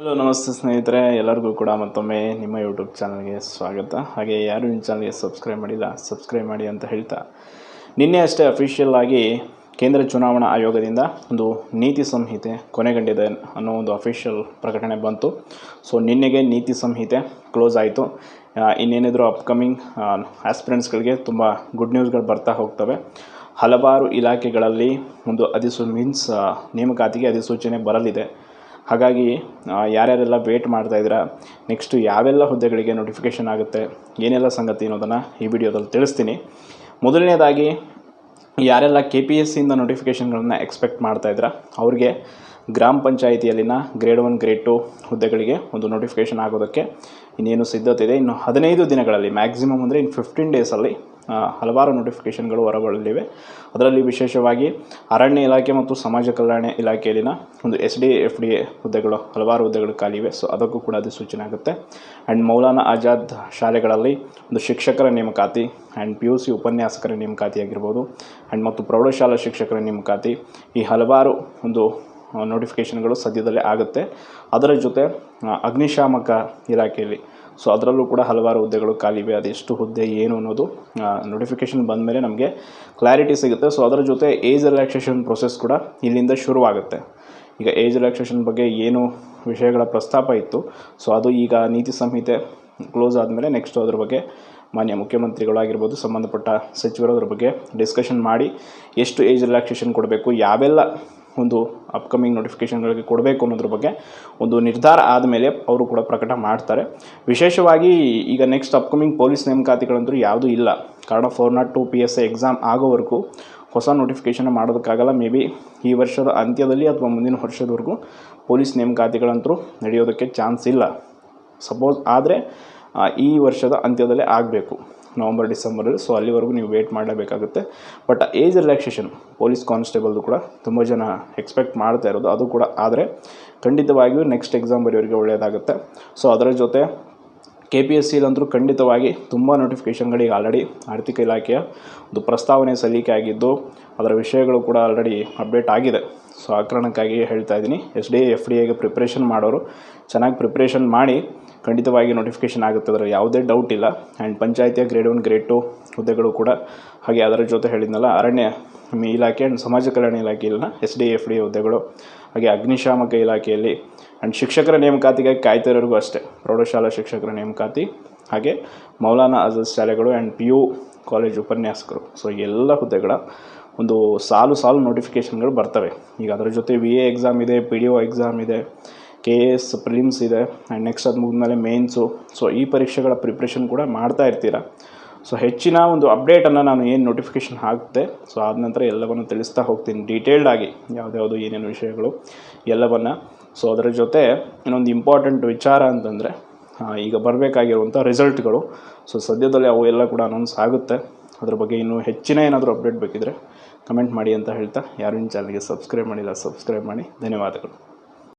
Hello ನಮಸ್ತೆ ಸ್ನೇಹಿತರೆ, ಎಲ್ಲರಿಗೂ ಕೂಡ ಮತ್ತೊಮ್ಮೆ ನಿಮ್ಮ ಯೂಟ್ಯೂಬ್ ಚಾನಲ್ಗೆ ಸ್ವಾಗತ. ಹಾಗೆ ಯಾರು ನಿಮ್ಮ ಚಾನಲ್ಗೆ ಸಬ್ಸ್ಕ್ರೈಬ್ ಮಾಡಿಲ್ಲ ಸಬ್ಸ್ಕ್ರೈಬ್ ಮಾಡಿ ಅಂತ ಹೇಳ್ತಾ. ನಿನ್ನೆ ಅಷ್ಟೇ ಅಫಿಷಿಯಲ್ ಆಗಿ ಕೇಂದ್ರ ಚುನಾವಣಾ ಆಯೋಗದಿಂದ ಒಂದು ನೀತಿ ಸಂಹಿತೆ ಕೊನೆಗಂಡಿದೆ ಅನ್ನೋ ಒಂದು ಅಫಿಷಿಯಲ್ ಪ್ರಕಟಣೆ ಬಂತು. ಸೊ ನಿನ್ನೆಗೆ ನೀತಿ ಸಂಹಿತೆ ಕ್ಲೋಸ್ ಆಯಿತು. ಇನ್ನೇನಿದ್ರು ಅಪ್ಕಮಿಂಗ್ ಆಸ್ಪಿರೆಂಟ್ಸ್ಗಳಿಗೆ ತುಂಬ ಗುಡ್ ನ್ಯೂಸ್ಗಳು ಬರ್ತಾ ಹೋಗ್ತವೆ. ಹಲವಾರು ಇಲಾಖೆಗಳಲ್ಲಿ ಒಂದು ಅಧಿಸೂ ಮೀನ್ಸ್ ನೇಮಕಾತಿಗೆ ಅಧಿಸೂಚನೆ ಬರಲಿದೆ. ಹಾಗಾಗಿ ಯಾರ್ಯಾರೆಲ್ಲ ವೇಟ್ ಮಾಡ್ತಾ ಇದ್ದೀರಾ ನೆಕ್ಸ್ಟು ಯಾವೆಲ್ಲ ಹುದ್ದೆಗಳಿಗೆ ನೋಟಿಫಿಕೇಷನ್ ಆಗುತ್ತೆ, ಏನೆಲ್ಲ ಸಂಗತಿ ಅನ್ನೋದನ್ನು ಈ ವಿಡಿಯೋದಲ್ಲಿ ತಿಳಿಸ್ತೀನಿ. ಮೊದಲನೇದಾಗಿ, ಯಾರೆಲ್ಲ ಕೆ ಪಿ ಎಸ್ ಸಿಯಿಂದ ನೋಟಿಫಿಕೇಷನ್ಗಳನ್ನು ಎಕ್ಸ್ಪೆಕ್ಟ್ ಮಾಡ್ತಾ ಇದ್ದೀರಾ, ಅವ್ರಿಗೆ ಗ್ರಾಮ ಪಂಚಾಯಿತಿಯಲ್ಲಿನ ಗ್ರೇಡ್ ಒನ್ ಗ್ರೇಡ್ ಟು ಹುದ್ದೆಗಳಿಗೆ ಒಂದು ನೋಟಿಫಿಕೇಷನ್ ಆಗೋದಕ್ಕೆ ಇನ್ನೇನು ಸಿದ್ಧತೆ ಇದೆ. ಇನ್ನು ಹದಿನೈದು ದಿನಗಳಲ್ಲಿ ಮ್ಯಾಕ್ಸಿಮಮ್ ಅಂದರೆ ಇನ್ನು ಫಿಫ್ಟೀನ್ ಡೇಸಲ್ಲಿ ಹಲವಾರು ನೋಟಿಫಿಕೇಷನ್ಗಳು ಹೊರಬರಲಿವೆ. ಅದರಲ್ಲಿ ವಿಶೇಷವಾಗಿ ಅರಣ್ಯ ಇಲಾಖೆ ಮತ್ತು ಸಮಾಜ ಕಲ್ಯಾಣ ಇಲಾಖೆಯಲ್ಲಿನ ಒಂದು S D F D A ಹುದ್ದೆಗಳು, ಹಲವಾರು ಹುದ್ದೆಗಳು ಖಾಲಿವೆ. ಸೊ ಅದಕ್ಕೂ ಕೂಡ ಅಧಿಸೂಚನೆ ಆಗುತ್ತೆ. ಆ್ಯಂಡ್ ಮೌಲಾನಾ ಆಜಾದ್ ಶಾಲೆಗಳಲ್ಲಿ ಒಂದು ಶಿಕ್ಷಕರ ನೇಮಕಾತಿ ಆ್ಯಂಡ್ ಪಿ ಯು ಸಿ ಉಪನ್ಯಾಸಕರ ನೇಮಕಾತಿ ಆಗಿರ್ಬೋದು ಆ್ಯಂಡ್ ಮತ್ತು ಪ್ರೌಢಶಾಲಾ ಶಿಕ್ಷಕರ ನೇಮಕಾತಿ ಈ ಹಲವಾರು ಒಂದು ನೋಟಿಫಿಕೇಷನ್ಗಳು ಸದ್ಯದಲ್ಲೇ ಆಗುತ್ತೆ. ಅದರ ಜೊತೆ ಅಗ್ನಿಶಾಮಕ ಇಲಾಖೆಯಲ್ಲಿ ಸೊ ಅದರಲ್ಲೂ ಕೂಡ ಹಲವಾರು ಹುದ್ದೆಗಳು ಖಾಲಿವೆ. ಅದೆಷ್ಟು ಹುದ್ದೆ, ಏನು ಅನ್ನೋದು ನೋಟಿಫಿಕೇಷನ್ ಬಂದ ಮೇಲೆ ನಮಗೆ ಕ್ಲಾರಿಟಿ ಸಿಗುತ್ತೆ. ಸೊ ಅದರ ಜೊತೆ ಏಜ್ ರಿಲ್ಯಾಕ್ಸೇಷನ್ ಪ್ರೊಸೆಸ್ ಕೂಡ ಇಲ್ಲಿಂದ ಶುರುವಾಗುತ್ತೆ. ಈಗ ಏಜ್ ರಿಲ್ಯಾಕ್ಸೇಷನ್ ಬಗ್ಗೆ ಏನು ವಿಷಯಗಳ ಪ್ರಸ್ತಾಪ ಇತ್ತು ಸೊ ಅದು ಈಗ ನೀತಿ ಸಂಹಿತೆ ಕ್ಲೋಸ್ ಆದಮೇಲೆ ನೆಕ್ಸ್ಟ್ ಅದ್ರ ಬಗ್ಗೆ ಮಾನ್ಯ ಮುಖ್ಯಮಂತ್ರಿಗಳಾಗಿರ್ಬೋದು ಸಂಬಂಧಪಟ್ಟ ಸಚಿವರು ಅದ್ರ ಬಗ್ಗೆ ಡಿಸ್ಕಷನ್ ಮಾಡಿ ಎಷ್ಟು ಏಜ್ ರಿಲ್ಯಾಕ್ಸೇಷನ್ ಕೊಡಬೇಕು, ಯಾವೆಲ್ಲ ಒಂದು ಅಪ್ಕಮಿಂಗ್ ನೋಟಿಫಿಕೇಷನ್ಗಳಿಗೆ ಕೊಡಬೇಕು ಅನ್ನೋದ್ರ ಬಗ್ಗೆ ಒಂದು ನಿರ್ಧಾರ ಆದಮೇಲೆ ಅವರು ಕೂಡ ಪ್ರಕಟ ಮಾಡ್ತಾರೆ. ವಿಶೇಷವಾಗಿ ಈಗ ನೆಕ್ಸ್ಟ್ ಅಪ್ಕಮಿಂಗ್ ಪೊಲೀಸ್ ನೇಮಕಾತಿಗಳಂತೂ ಯಾವುದೂ ಇಲ್ಲ. ಕಾರಣ four naught two P S A exam ಆಗೋವರೆಗೂ ಹೊಸ ನೋಟಿಫಿಕೇಷನ್ ಮಾಡೋದಕ್ಕಾಗಲ್ಲ. ಮೇ ಬಿ ಈ ವರ್ಷದ ಅಂತ್ಯದಲ್ಲಿ ಅಥವಾ ಮುಂದಿನ ವರ್ಷದವರೆಗೂ ಪೊಲೀಸ್ ನೇಮಕಾತಿಗಳಂತೂ ನಡೆಯೋದಕ್ಕೆ ಚಾನ್ಸ್ ಇಲ್ಲ. ಸಪೋಸ್ ಆದರೆ ಈ ವರ್ಷದ ಅಂತ್ಯದಲ್ಲೇ ಆಗಬೇಕು. ನವಂಬರ್ ಡಿಸೆಂಬರಲ್ಲಿ ಸೊ ಅಲ್ಲಿವರೆಗೂ ನೀವು ವೇಟ್ ಮಾಡಲೇಬೇಕಾಗುತ್ತೆ. ಬಟ್ ಏಜ್ ರಿಲ್ಯಾಕ್ಸೇಷನ್ ಪೊಲೀಸ್ ಕಾನ್ಸ್ಟೇಬಲ್ದು ಕೂಡ ತುಂಬ ಜನ ಎಕ್ಸ್ಪೆಕ್ಟ್ ಮಾಡ್ತಾ ಇರೋದು. ಅದು ಕೂಡ ಆದರೆ, ಖಂಡಿತವಾಗಿಯೂ ನೆಕ್ಸ್ಟ್ ಎಕ್ಸಾಮ್ ಬರೆಯೋರಿಗೆ ಒಳ್ಳೆಯದಾಗುತ್ತೆ ಸೊ ಅದರ ಜೊತೆ ಕೆ ಪಿ ಎಸ್ ಸಿಲಂತರೂ ಖಂಡಿತವಾಗಿ ತುಂಬ ನೋಟಿಫಿಕೇಷನ್ಗಳಿಗೆ ಆಲ್ರೆಡಿ ಆರ್ಥಿಕ ಇಲಾಖೆಯ ಒಂದು ಪ್ರಸ್ತಾವನೆ ಸಲ್ಲಿಕೆ ಆಗಿದ್ದು, ಅದರ ವಿಷಯಗಳು ಕೂಡ ಆಲ್ರೆಡಿ ಅಪ್ಡೇಟ್ ಆಗಿದೆ. ಸೊ ಆ ಕಾರಣಕ್ಕಾಗಿ ಹೇಳ್ತಾ ಇದ್ದೀನಿ. ಎಸ್ ಡಿ ಎಫ್ ಡಿ ಎಗೆ ಪ್ರಿಪ್ರೇಷನ್ ಮಾಡೋರು, ಚೆನ್ನಾಗಿ ಪ್ರಿಪ್ರೇಷನ್ ಮಾಡಿ ಖಂಡಿತವಾಗಿ ನೋಟಿಫಿಕೇಷನ್ ಆಗುತ್ತೆ ಅದರ ಯಾವುದೇ ಡೌಟ್ ಇಲ್ಲ. ಆ್ಯಂಡ್ ಪಂಚಾಯಿತಿಯ ಗ್ರೇಡ್ ಒನ್ ಗ್ರೇಡ್ ಟು ಹುದ್ದೆಗಳು ಕೂಡ ಹಾಗೆ ಅದರ ಜೊತೆ ಹೇಳಿದ್ನಲ್ಲ, ಅರಣ್ಯ ಇಲಾಖೆ ಆ್ಯಂಡ್ ಸಮಾಜ ಕಲ್ಯಾಣ ಇಲಾಖೆಯಲ್ಲಿನ ಎಸ್ ಡಿ ಎಫ್ ಡಿ ಹುದ್ದೆಗಳು, ಹಾಗೆ ಅಗ್ನಿಶಾಮಕ ಇಲಾಖೆಯಲ್ಲಿ ಆ್ಯಂಡ್ ಶಿಕ್ಷಕರ ನೇಮಕಾತಿಗಾಗಿ ಕಾಯ್ತಿರೋರಿಗೂ ಅಷ್ಟೇ, ಪ್ರೌಢಶಾಲಾ ಶಿಕ್ಷಕರ ನೇಮಕಾತಿ ಹಾಗೆ ಮೌಲಾನಾ ಆಜಾದ್ ಶಾಲೆಗಳು ಆ್ಯಂಡ್ ಪಿ ಯು ಕಾಲೇಜ್ ಉಪನ್ಯಾಸಕರು. ಸೊ ಎಲ್ಲ ಹುದ್ದೆಗಳ ಒಂದು ಸಾಲು ಸಾಲು ನೋಟಿಫಿಕೇಷನ್ಗಳು ಬರ್ತವೆ. ಈಗ ಅದರ ಜೊತೆ ವಿ ಎ ಎಕ್ಸಾಮ್ ಇದೆ ಪಿ ಡಿ ಒ ಎಕ್ಸಾಮ್ ಇದೆ ಕೆ ಎ ಎಸ್ ಪ್ರಿಲಿಮ್ಸ್ ಇದೆ. ಆ್ಯಂಡ್ ನೆಕ್ಸ್ಟ್ ಅದು ಮುಗಿದ್ಮೇಲೆ ಮೇನ್ಸು ಸೊ ಈ ಪರೀಕ್ಷೆಗಳ ಪ್ರಿಪ್ರೇಷನ್ ಕೂಡ ಮಾಡ್ತಾ ಇರ್ತೀರ? ಸೊ ಹೆಚ್ಚಿನ ಒಂದು ಅಪ್ಡೇಟನ್ನು ನಾನು ಏನು ನೋಟಿಫಿಕೇಷನ್ ಹಾಕಿದೆ. ಸೊ ಆದ ನಂತರ ಎಲ್ಲವನ್ನು ತಿಳಿಸ್ತಾ ಹೋಗ್ತೀನಿ ಡೀಟೇಲ್ಡ್ ಆಗಿ. ಯಾವುದ್ಯಾವುದು ಏನೇನು ವಿಷಯಗಳು ಎಲ್ಲವನ್ನು. ಸೊ ಅದರ ಜೊತೆ ಇನ್ನೊಂದು ಇಂಪಾರ್ಟೆಂಟ್ ವಿಚಾರ ಅಂತಂದರೆ ಈಗ ಬರಬೇಕಾಗಿರುವಂಥ ರಿಸಲ್ಟ್ಗಳು ಸೊ ಸದ್ಯದಲ್ಲಿ ಅವು ಎಲ್ಲ ಕೂಡ ಅನೌನ್ಸ್ ಆಗುತ್ತೆ. ಅದ್ರ ಬಗ್ಗೆ ಇನ್ನೂ ಹೆಚ್ಚಿನ ಏನಾದರೂ ಅಪ್ಡೇಟ್ ಬೇಕಿದ್ರೆ ಕಮೆಂಟ್ ಮಾಡಿ ಅಂತ ಹೇಳ್ತಾ. ಯಾರು ಚಾನಲ್ಗೆ ಸಬ್ಸ್ಕ್ರೈಬ್ ಮಾಡಿಲ್ಲ ಸಬ್ಸ್ಕ್ರೈಬ್ ಮಾಡಿ. ಧನ್ಯವಾದಗಳು.